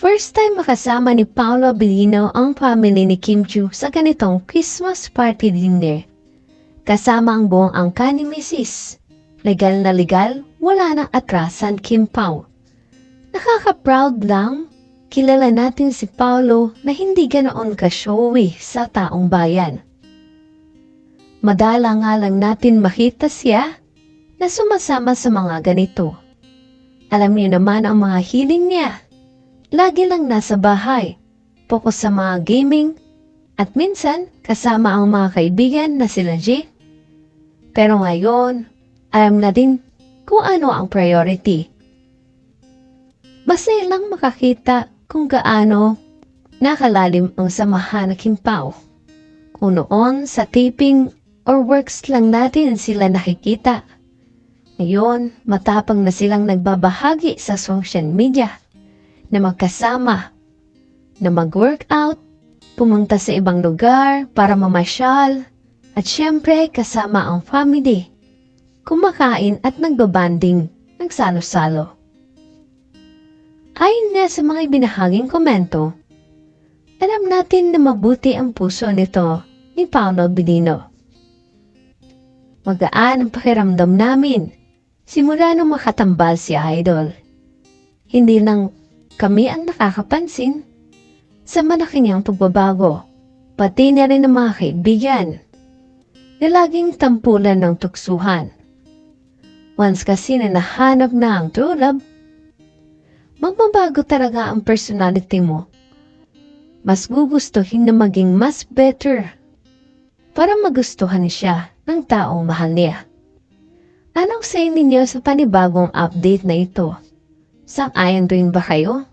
First time makasama ni Paolo Abilino ang family ni Kim Chu sa ganitong Christmas party dinner. Kasama ang buong angka ni Mrs. Legal na legal, wala nang atrasan Kim Pao. Nakaka-proud lang, kilala natin si Paolo na hindi ganoon ka-showy sa taong bayan. Madala nga lang natin makita siya na sumasama sa mga ganito. Alam niyo naman ang mga hiling niya. Lagi lang nasa bahay, focus sa mga gaming, at minsan kasama ang mga kaibigan na sila G. Pero ngayon, alam na din kung ano ang priority. Masaya lang makakita kung gaano nakalalim ang samahan na Kimpaw. Kung noon sa taping or works lang natin sila nakikita. Ngayon, matapang na silang nagbabahagi sa social media na magkasama, na mag-workout, pumunta sa ibang lugar para mamasyal, at syempre kasama ang family. Kumakain at nagbabanding, nagsalo-salo. Ayon nga sa mga ibinahaging komento, alam natin na mabuti ang puso nito ni Paolo Bilino. Magaan ang pakiramdam namin simula nung makatambal si Idol. Hindi lang kami ang nakakapansin sa malaki pagbabago, pati na rin ang mga kaibigan na laging tampulan ng tuksuhan. Once kasi na nahanap na ang love, magbabago talaga ang personality mo. Mas gugustuhin na maging mas better para magustuhan siya ng taong mahal niya. Anong say ninyo sa panibagong update na ito? Sang-ayon rin ba kayo?